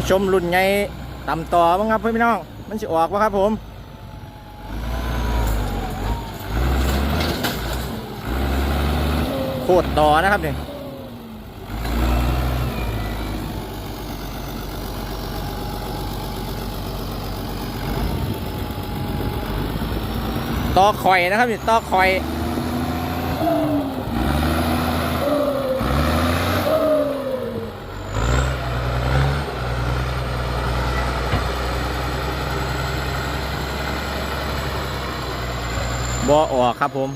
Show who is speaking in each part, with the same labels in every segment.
Speaker 1: มาชมรุ่นใหญ่ต่ำต่อบ้างครับพี่น้อง มันจะออกปะครับผมโคตรต่อนะครับเนี่ยต่อข่อยนะครับเนี่ต่อข่อย บอออกครับผม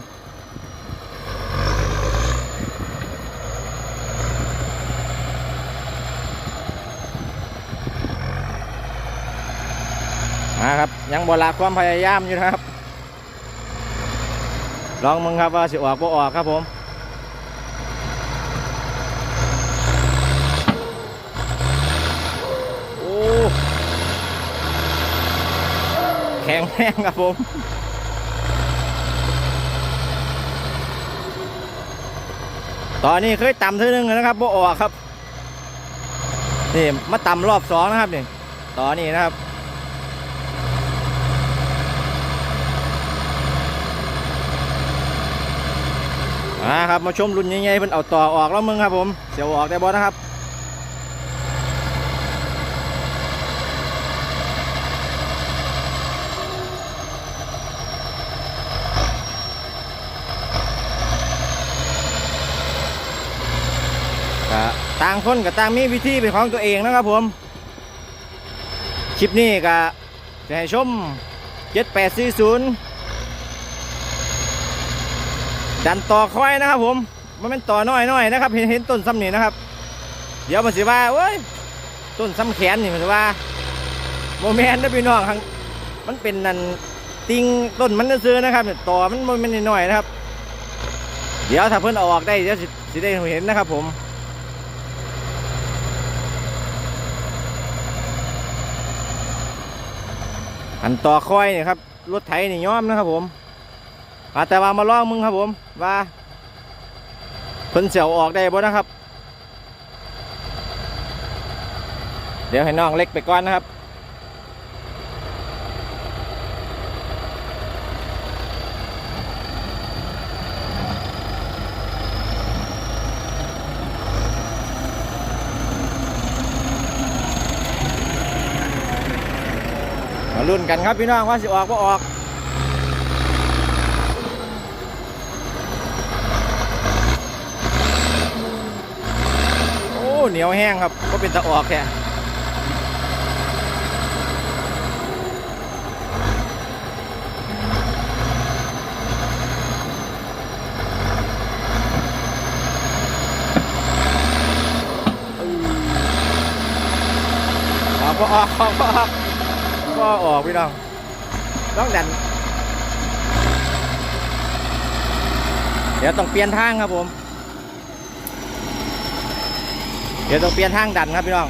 Speaker 1: มาครับ ยังบละความพยายามอยู่นะครับ ลองมึงครับว่าสิออกบ่ออกครับผมโอ้แข็งแรงครับผม ตอนนี้เคยต่ำเท่านึงนะครับโบ่ออกครับนี่มาต่ำรอบสองนะครับนี่ตอนนี้นะครับมาครับมาชมรุ่นใหญ่ๆเพิ่นเอาต่อออกแล้วมึงครับผมเสียวออกได้บ่นะครับางคนกับต่างมีวิธีเป็นของตัวเองนะครับผมคลิปนี้ก็จะให้ชม7840ดันต่อค่อยนะครับผมมันเป็นต่อน้อยๆนะครับ เห็นเห็นต้นซ้ำนี่นะครับ เดี๋ยวมันสิว่าเว้ยต้นซ้ำแขนนี่มันสิว่าโมเมนต์นะพี่น้องมันเป็นนันติงต้นมันซื้อนะครับต่อมันโมเมนต์น้อยๆนะครับ เดี๋ยวถ้าเพิ่อาออกได้เดี๋ยวสิสิได้เห็นนะครับผม อันต่อคอยนี่ครับรถไถนี่ย้อมนะครับผมอาแต่ว่ามาลองมึงครับผมว่าเพิ่นเสียวออกได้บ่นะครับ เดี๋ยวให้น้องเล็กไปก่อนนะครับ มาลุ้นกันครับพี่น้องว่าสิออกว่าออกโอ้เหนียวแห้งครับก็เป็นตะออกแค่ออกก็ออกออก ก็ออกพี่น้องต้องดัน เดี๋ยวต้องเปลี่ยนทางครับผม เดี๋ยวต้องเปลี่ยนทางดันครับพี่น้อง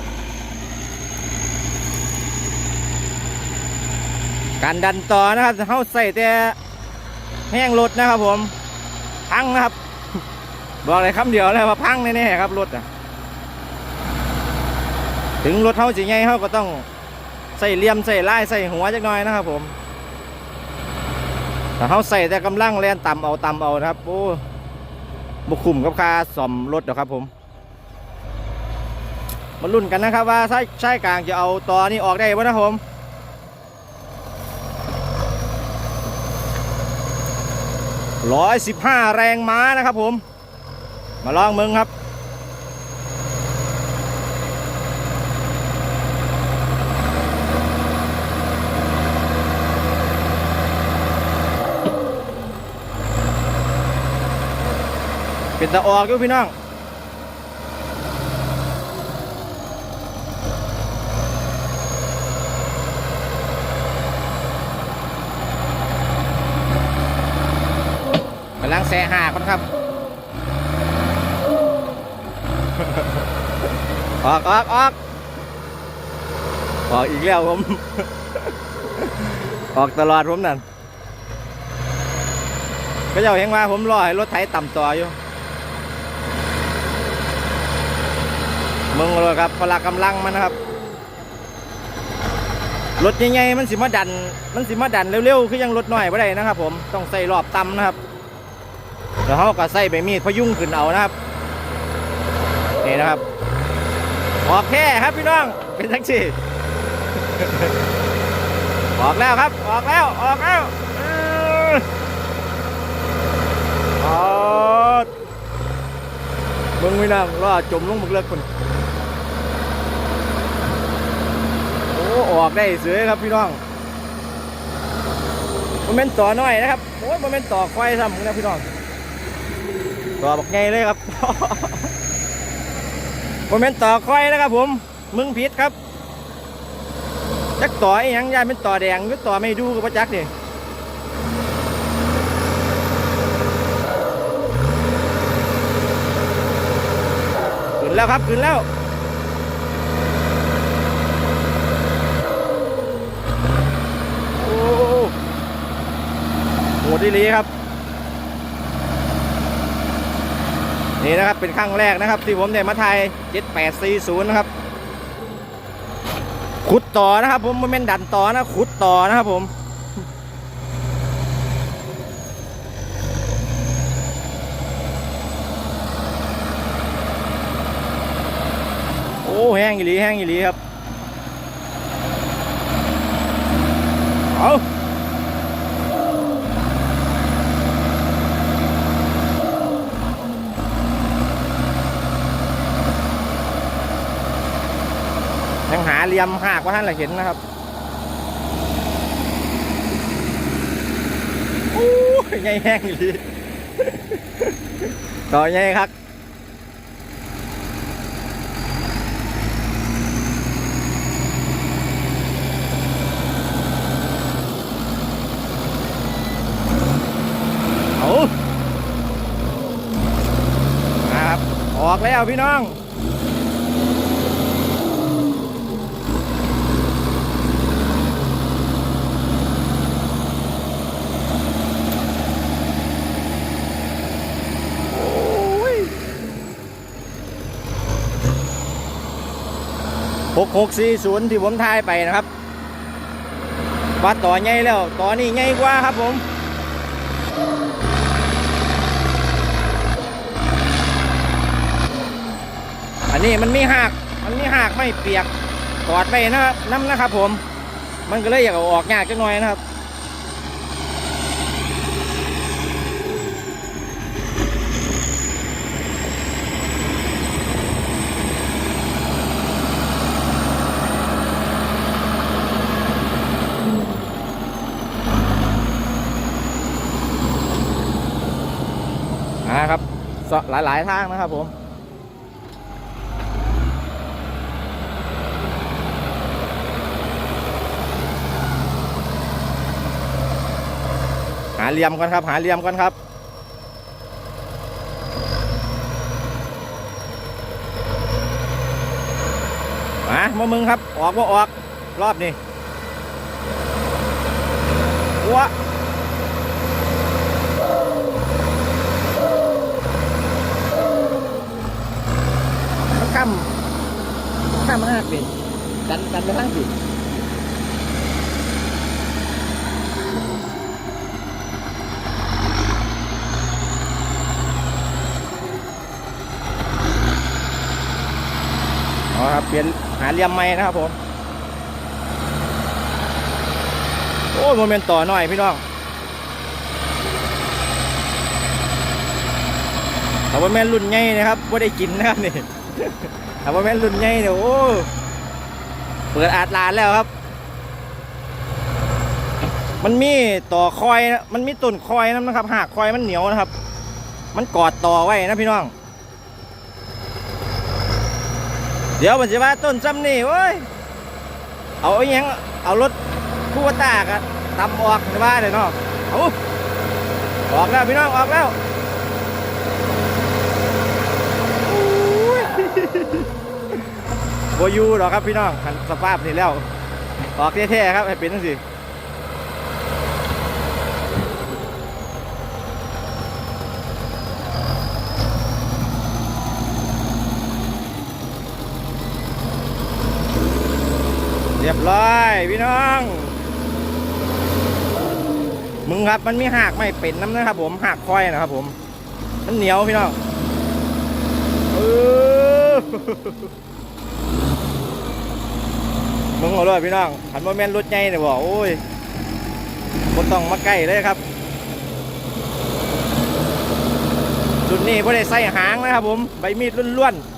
Speaker 1: การดันต่อนะครับเขาใส่แต่แห้งรถนะครับผม พังนะครับ บอกเลยคำเดียวเลยว่าพังแน่ๆครับรถอะถึงรถเขาสิใหญ่เขาก็ต้อง ใส่เหลี่ยมใส่ลายใส่หัวจักหน่อยนะครับผมแต่เขาใส่แต่กำลังแล่นต่ำเอาต่ำเอานะครับโอ้บุคุมกับค่าซ่อมรถเดี๋ยวครับผมมาลุ้นกันนะครับว่าใช้ใช้กลางจะเอาต่อนี้ออกได้ไหมนะครับผมร้อยสิบห้าแรงม้านะครับผม มาลองมึงครับ เป็นตะออกกูพี่น้องกำลังแซ่หาคนครับ ออกออกออกออกอีกแล้วผม ออกตลอดผมนั่นก็เจ้าเห็นว่าผมรอให้รถไถต่ำต่ออยู่ มึงเลยครับพละกำลังมันนะครับ รถใหญ่ๆมันสิมาดัน มันสิมาดันเร็วๆ คือยังรถหน้อยบ่ได้นะครับ ผม ต้องใส่รอบต่ำนะครับแล้วเขาก็ใส่ใบมีดพยุ่งขึ้นเอานะครับ นี่นะครับออกแค่ครับพี่น้อง เป็นทักซี่ออกแล้วครับ ออกแล้ว ออกแล้วออกมึงไม่นั่งรอจมลงมึกเลิกคนโอ้ออกได้เสือครับพี่น้องมันเป็นต่อหน้อยนะครับโอ้ยมันเป็นต่อควายซ้ำนะพี่น้องต่อบักไงเลยครับมันเป็นต่อควายนะครับ ผม มึงผิดครับจักต่อไอ้ยังยายเป็นต่อแดงหรือต่อไม่ดูกับพระจักเนี่ยขึ้นแล้วครับขึ้นแล้วโอ้โห ดีลีครับ นี่นะครับเป็นครั้งแรกนะครับ ที่ผมได้มาไทย7840นะครับขุดต่อนะครับ ผมไมันเป็นดันต่อนะขุดต่อนะครับผมโอ้แห้งอีหลีแห้งอีหลีครับเอา หาเหลี่ยมหากว่าท่านละเห็นนะครับโอ้ยใหญ่แห้งอีหลีต่อใหญ่ครับเอาครับออกแล้วพี่น้อง 6640 ที่ผมทายไปนะครับวัดต่อใหญ่แล้วต่อนี้ใหญ่กว่าครับผมอันนี้มันมีหักมันมีหักไม่เปียกกอดไปนะน้ำนะครับผม มันก็เลยอยากออกยากจังหน่อยนะครับ สหลายทางนะครับผมหาเหลี่ยมก่อนครับ หาเหลี่ยมก่อนครับมามามึงครับ ออกว่าออก รอบนี้วะ ข้ามข้ามมันหักเป็นดันดันไปทางผิดเอครับเปลี่ยนหาเหลี่ยมใหม่นะครับผมโอ้โมเมนต์ต่อหน่อยพี่น้องแต่ว่าแม่รุ่นใหญ่นะครับว่าได้กินนะครับนี่ แต่ว่าแม่นรุ่นใหญ่เนี่ยโอ้เปิดอาดลานแล้วครับ มันมีต่อคอยมันมีต้นคอยนะครับ หากคอยมันเหนียวนะครับ มันกอดต่อไว้นะพี่น้อง เดี๋ยวมันจะว่าต้นซ้ำนี่เว้ยเอาอยังเอารถคู่วตากอะตำออกในบ้านเลยเนาะเอาออกแล้วพี่น้องออกแล้วโอ้ย โบอยูหรอกครับพี่น้องหันสภาพนี่แล้ว ออกแท้ๆครับให้เป็นจังสิเรียบร้อยพี่น้อง มึงครับมันมีหากไม่เป็นน้ำนะครับผมหากคอยนะครับผม มันเหนียวพี่น้องเออ มึงเอาเลยพี่น้องหันมาแม่นรถใหญ่เนี่ยบอกโอ้ยบ่ต้องมาใกล้เลยครับ จุดนี้ไ่ได้ใส่หางนะครับผม ใบมีดล้วนๆ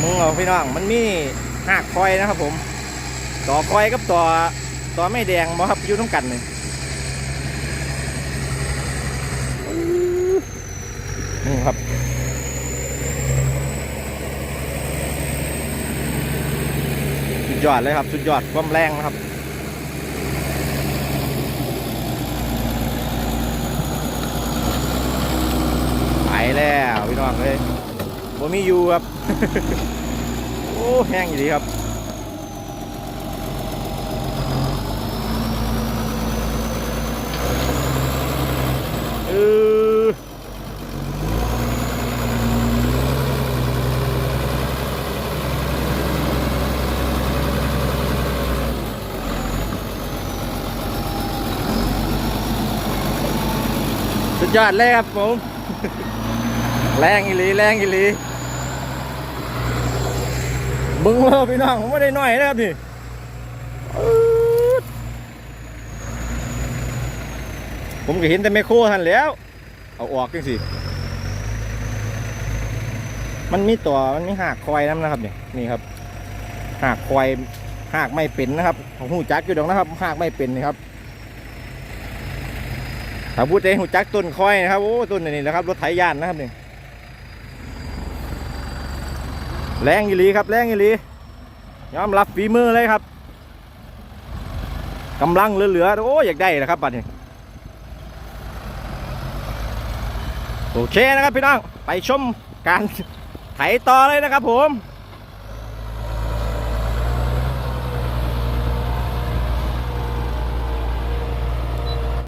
Speaker 1: มึงเอาพี่น้องมันมีหากคอยนะครับผม ต่อคอยกับต่อต่อไม่แดงบ่ครับอยู่ต้องกันเลยนี่ครับ สุด ยอดเลยครับ สุดยอดความแรงนะครับไปแล้วพี่น้องเลยผมมีอยู่ครับ โอ้แห้งอยู่ดีครับเออ ยอดเลยครับผม แรงอีหลีแรงอีหลีบึงเลยพี่น้องผมไม่ได้น้อยนะครับนี่ผมก็เห็นแต่แมคโครทันแล้ว เอาออกจังสิมันมีตัวมันมีหากคอยน้ำนะครับเนี่ยนี่ครับหากคอยหากไม่เป็นนะครับของหูจักอยู่ดอกนะครับ หากไม่เป็นนี่ครับ ถ้าพูดเองหูจักต้นคอยนะครับโอ้ต้นนี่นะครับรถไถยานนะครับนี่แรงอีหลีครับแรงอีหลียอมรับฝีมือเลยครับกำลังเหลือๆโอ้อยากได้แล้วครับบัดนี้โอเคนะครับพี่น้องไปชมการไถต่อเลยนะครับผม